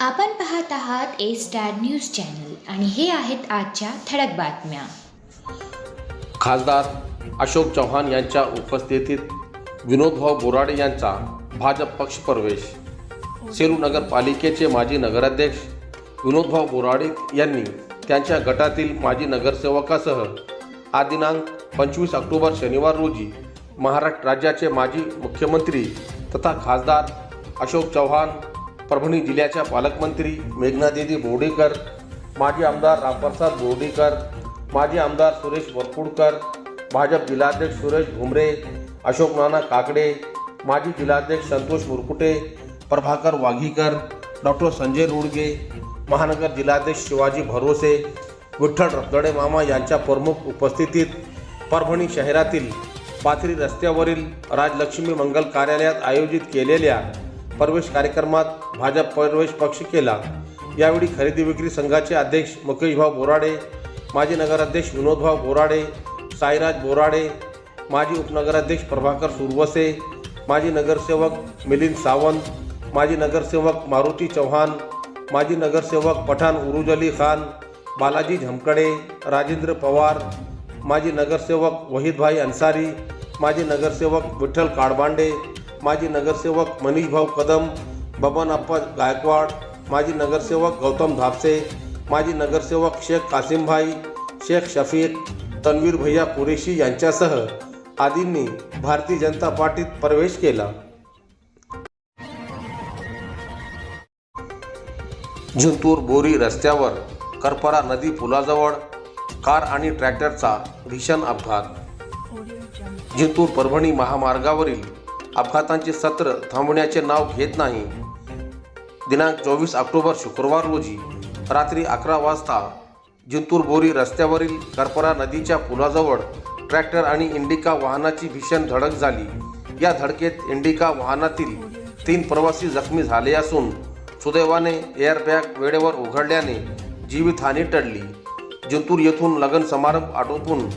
आपण पाहत आहात ए स्टार न्यूज चॅनल आणि हे आहेत आजच्या ठळक बातम्या. खासदार अशोक चव्हाण यांच्या उपस्थितीत विनोदभाऊ बोराडे यांचा भाजप पक्षप्रवेश सेलू नगरपालिकेचे माजी नगराध्यक्ष विनोदभाऊ बोराडे यांनी त्यांच्या गटातील माजी नगरसेवकासह आज दिनांक पंचवीस ऑक्टोबर शनिवार रोजी महाराष्ट्र राज्याचे माजी मुख्यमंत्री तथा खासदार अशोक चव्हाण परभणी जिल्ह्याच्या पालकमंत्री मेघनादेवी बोर्डेकर माजी आमदार रामप्रसाद बोर्डेकर माजी आमदार सुरेश वरपुडकर भाजप जिल्हाध्यक्ष सुरेश भुमरे अशोक नाना काकडे माजी जिल्हाध्यक्ष संतोष मुरकुटे प्रभाकर वाघीकर डॉक्टर संजय रुडगे महानगर जिल्हाध्यक्ष शिवाजी भरोसे विठ्ठल रफदडे मामा यांच्या प्रमुख उपस्थितीत परभणी शहरातील पाथरी रस्त्यावरील राजलक्ष्मी मंगल कार्यालयात आयोजित केलेल्या प्रवेश कार्यक्रमात भाजप प्रवेश पक्ष केला. यावेळी खरेदी विक्री संघाचे अध्यक्ष मुकेशभाऊ बोराडे माजी नगराध्यक्ष विनोदभाऊ बोराडे साईराज बोराडे माजी उपनगराध्यक्ष प्रभाकर सुरवसे माजी नगरसेवक मिलिंद सावंत माजी नगरसेवक मारुती चव्हाण माजी नगरसेवक पठाण उरुज अली खान बालाजी झमकडे राजेंद्र पवार माजी नगरसेवक वहीदभाई अन्सारी माजी नगरसेवक विठ्ठल काडबांडे माजी नगरसेवक मनीषभाऊ कदम बबन अप्पा गायकवाड माजी नगरसेवक गौतम धापसे माजी नगरसेवक शेख कासिमभाई शेख शफीक तन्वीर भैया कुरेशी यांच्यासह आदींनी भारतीय जनता पार्टीत प्रवेश केला. जिंतूर बोरी रस्त्यावर करपरा नदी पुलाजवळ कार आणि ट्रॅक्टरचा भीषण अपघात. जिंतूर परभणी महामार्गावरील अपघातांचे सत्र थांबवण्याचे नाव घेत नाही. दिनांक चोवीस ऑक्टोबर शुक्रवार रोजी रात्री अकरा वाजता जिंतूर बोरी रस्त्यावरील करपरा नदीच्या पुलाजवळ ट्रॅक्टर आणि इंडिका वाहनाची भीषण धडक झाली. या धडकेत इंडिका वाहनातील तीन प्रवासी जखमी झाले असून सुदैवाने एअरबॅग वेळेवर उघडल्याने जीवितहानी टळली. जिंतूर येथून लग्न समारंभ आटोपून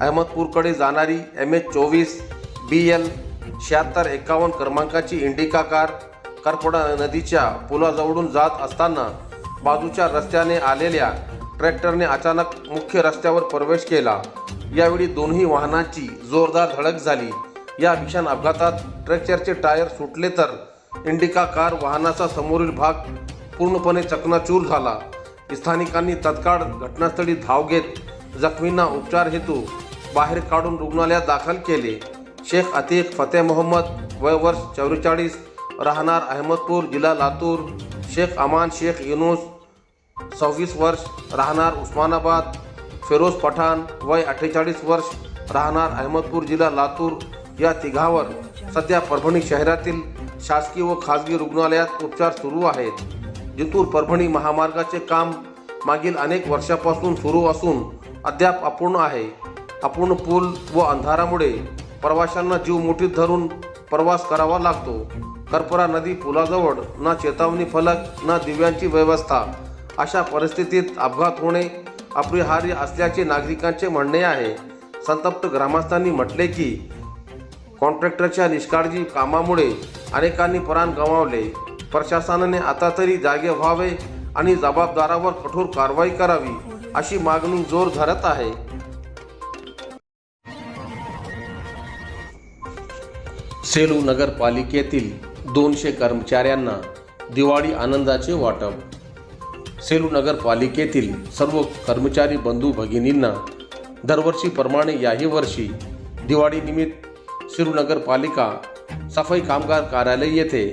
अहमदपूरकडे जाणारी एम एच चोवीस बी एल शहात्तर एकावन्न क्रमांकाची इंडिका कार करपोडा नदीच्या पुलाजवळून जात असताना बाजूच्या रस्त्याने आलेल्या ट्रॅक्टरने अचानक मुख्य रस्त्यावर प्रवेश केला. यावेळी दोन्ही वाहनांची जोरदार धडक झाली. या भीषण अपघातात ट्रॅक्टरचे टायर सुटले तर इंडिका कार वाहनाचा समोरील भाग पूर्णपणे चकनाचूर झाला. स्थानिकांनी तत्काळ घटनास्थळी धाव घेत जखमींना उपचार हेतू बाहेर काढून रुग्णालयात दाखल केले. शेख अतिक फतेह मोहम्मद वय वर्ष चौवेचाळीस राहणार अहमदपूर जिल्हा लातूर. शेख अमान शेख युनुस सव्वीस वर्ष राहणार उस्मानाबाद. फिरोज पठाण वय अठ्ठेचाळीस वर्ष राहणार अहमदपूर जिल्हा लातूर. या तिघावर सध्या परभणी शहरातील शासकीय व खाजगी रुग्णालयात उपचार सुरू आहेत. जिंतूर परभणी महामार्गाचे काम मागील अनेक वर्षापासून सुरू असून अद्याप अपूर्ण आहे. अपूर्ण पूल व अंधारामुळे प्रवाशांना जीव मुठीत धरून प्रवास करावा लागतो. करपरा नदी पुलाजवळ ना चेतावणी फलक ना दिव्यांची व्यवस्था. अशा परिस्थितीत अपघात होणे अपरिहार्य असल्याचे नागरिकांचे म्हणणे आहे. संतप्त ग्रामस्थांनी म्हटले की कॉन्ट्रॅक्टरच्या निष्काळजी कामामुळे अनेकांनी प्राण गमावले. प्रशासनाने आता तरी जागे व्हावे आणि जबाबदारावर कठोर कारवाई करावी अशी मागणी जोर धरत आहे. सेलू नगरपालिकेतील दोनशे कर्मचाऱ्यांना दिवाळी आनंदाचे वाटप. सेलू नगरपालिकेतील सर्व कर्मचारी बंधू भगिनींना दरवर्षीप्रमाणे याही वर्षी दिवाळीनिमित्त सेलू नगरपालिका सफाई कामगार कार्यालय येथे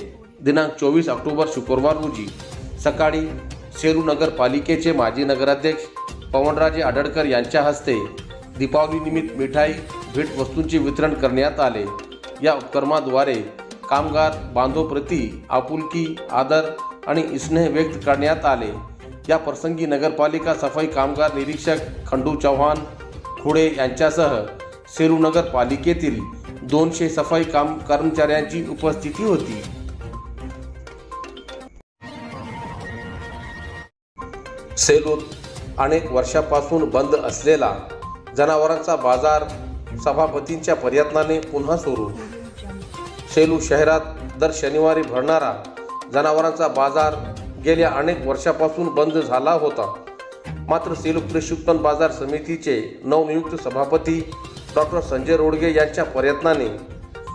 दिनांक चोवीस ऑक्टोबर शुक्रवार रोजी सकाळी सेलू नगरपालिकेचे माजी नगराध्यक्ष पवनराजे आडळकर यांच्या हस्ते दीपावलीनिमित्त मिठाई भेटवस्तूंचे वितरण करण्यात आले. या उपक्रमाद्वारे कामगार बांधवप्रती आपुलकी आदर आणि स्नेह व्यक्त करण्यात आले. या प्रसंगी नगरपालिका सफाई कामगार निरीक्षक खंडू चव्हाण खुडे यांच्यासह सेरू नगरपालिकेतील दोनशे सफाई काम कर्मचाऱ्यांची उपस्थिती होती. सेलूत अनेक वर्षापासून बंद असलेला जनावरांचा बाजार सभापतींच्या प्रयत्नाने पुन्हा सुरू सेलू शहरात दर शनिवारी भरणारा जनावरांचा बाजार गेल्या अनेक वर्षापासून बंद झाला होता. मात्र सेलू कृषी उत्पन्न बाजार समितीचे नवनियुक्त सभापती डॉक्टर संजय रोडगे यांच्या प्रयत्नाने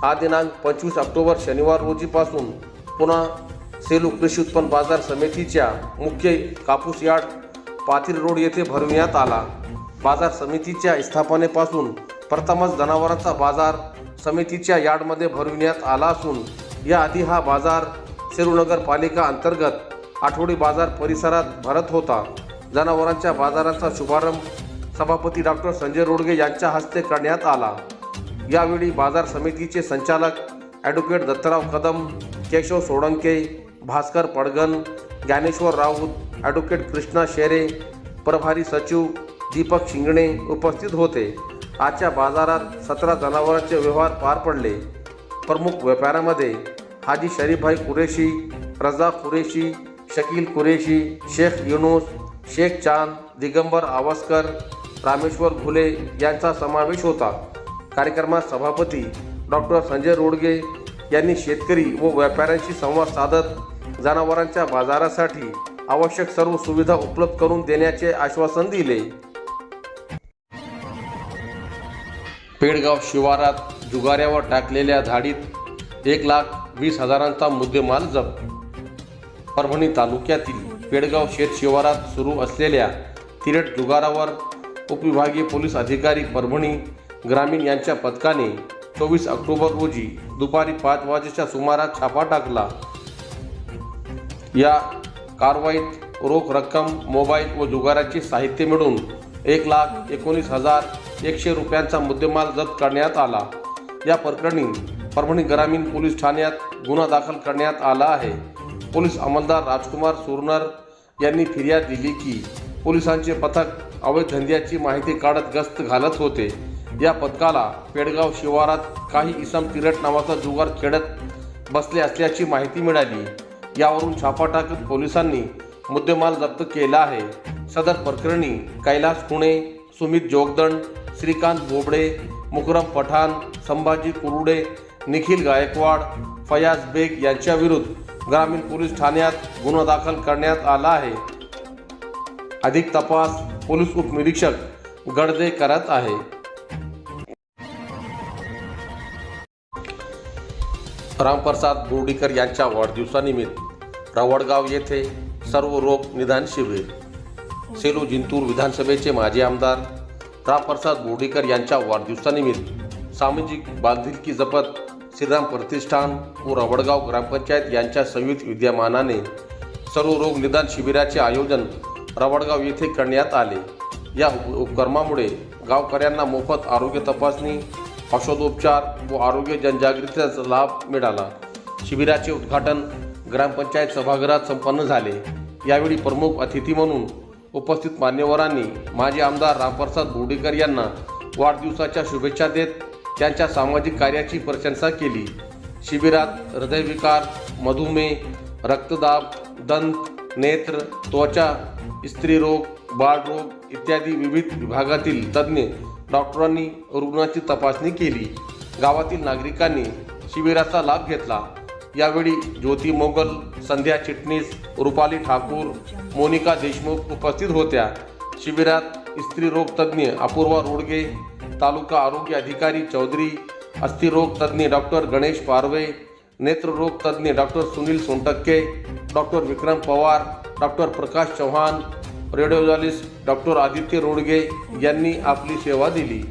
हा दिनांक पंचवीस ऑक्टोबर शनिवार रोजीपासून पुन्हा सेलू कृषी उत्पन्न बाजार समितीच्या मुख्य कापूस यार्ड पाथिर रोड येथे भरविण्यात आला. बाजार समितीच्या स्थापनेपासून प्रथमच जनावरांचा बाजार समितीच्या यार्डमध्ये भरविण्यात आला असून याआधी हा बाजार सेलू नगरपालिका अंतर्गत आठवडी बाजार परिसरात भरत होता. जनावरांच्या बाजाराचा शुभारंभ सभापती डॉक्टर संजय रोडगे यांच्या हस्ते करण्यात आला. यावेळी बाजार समितीचे संचालक ॲडव्होकेट दत्तराव कदम केशव सोळंके भास्कर पडगन ज्ञानेश्वर राऊत ॲडव्होकेट कृष्णा शेरे प्रभारी सचिव दीपक शिंगणे उपस्थित होते. आजच्या बाजारात सतरा जनावरांचे व्यवहार पार पडले. प्रमुख व्यापाऱ्यामध्ये हाजी शरीफभाई कुरेशी रजा कुरेशी शकील कुरेशी शेख युनुस शेख चांद दिगंबर आवस्कर रामेश्वर घुले यांचा समावेश होता. कार्यक्रमात सभापती डॉक्टर संजय रोडगे यांनी शेतकरी व व्यापाऱ्यांशी संवाद साधत जनावरांच्या बाजारासाठी आवश्यक सर्व सुविधा उपलब्ध करून देण्याचे आश्वासन दिले. पेडगाव शिवारात जुगाऱ्यावर टाकलेल्या धाडीत एक लाख वीस हजारांचा मुद्देमाल जप्त. परभणी तालुक्यातील पेडगाव शेत शिवारात सुरू असलेल्या तिरट जुगारावर उपविभागीय पोलीस अधिकारी परभणी ग्रामीण यांच्या पथकाने चोवीस ऑक्टोबर रोजी दुपारी पाच वाजेच्या सुमारास छापा टाकला. या कारवाईत रोख रक्कम मोबाईल व जुगाराचे साहित्य मिळून एक लाख एकोणीस हजार एकशे रुपयांचा मुद्देमाल जप्त करण्यात आला. या प्रकरणी परभणी ग्रामीण पोलीस ठाण्यात गुन्हा दाखल करण्यात आला आहे. पोलीस अंमलदार राजकुमार सुरनर यांनी फिर्याद दिली की पोलिसांचे पथक अवैध धंद्याची माहिती काढत गस्त घालत होते. या पथकाला पेडगाव शिवारात काही इसम तिरट नावाचा जुगार खेळत बसले असल्याची माहिती मिळाली. यावरून छापा टाकत पोलिसांनी मुद्देमाल जप्त केला आहे. सदर प्रकरणी कैलास खुणे सुमित जोगदंड श्रीकांत बोबडे मुकरम पठाण संभाजी कुरुडे निखिल गायकवाड फयाज बेग यांच्या विरुद्ध ग्रामीण पोलीस ठाण्यात गुन्हा दाखल करण्यात आला आहे. अधिक तपास पोलीस उपनिरीक्षक गडदे करत आहे. रामप्रसाद बोर्डीकर यांच्या वाढदिवसानिमित्त रवडगाव येथे सर्व रोग निदान शिबिर. सेलू जिंतूर विधानसभेचे माजी आमदार रामप्रसाद बोर्डीकर यांच्या वाढदिवसानिमित्त सामाजिक बांधिलकी जपत श्रीराम प्रतिष्ठान व रवडगाव ग्रामपंचायत यांच्या संयुक्त विद्यमानाने सर्व रोग निदान शिबिराचे आयोजन रवडगाव येथे करण्यात आले. या उपक्रमामुळे गावकऱ्यांना मोफत आरोग्य तपासणी औषधोपचार व आरोग्य जनजागृतीचा लाभ मिळाला. शिबिराचे उद्घाटन ग्रामपंचायत सभागृहात संपन्न झाले. यावेळी प्रमुख अतिथी म्हणून उपस्थित मान्यवरांनी माजी आमदार रामप्रसाद बोर्डेकर यांना वाढदिवसाच्या शुभेच्छा देत त्यांच्या सामाजिक कार्याची प्रशंसा केली. शिबिरात हृदयविकार मधुमेह रक्तदाब दंत नेत्र त्वचा स्त्रीरोग बाळरोग इत्यादी विविध विभागातील तज्ज्ञ डॉक्टरांनी रुग्णाची तपासणी केली. गावातील नागरिकांनी शिबिराचा लाभ घेतला. यावेळी ज्योती मोगल संध्या चिटणीस रुपाली ठाकूर मोनिका देशमुख उपस्थित होत्या. शिबिरात स्त्रीरोग तज्ज्ञ अपूर्वा रोडगे तालुका आरोग्य अधिकारी चौधरी अस्थिरोग तज्ज्ञ डॉक्टर गणेश पारवे नेत्ररोग तज्ज्ञ doctor Sunil Sontakke doctor Vikram Pawar doctor Prakash Chavan radiologist doctor Aditya Rodge यांनी आपली सेवा दिली.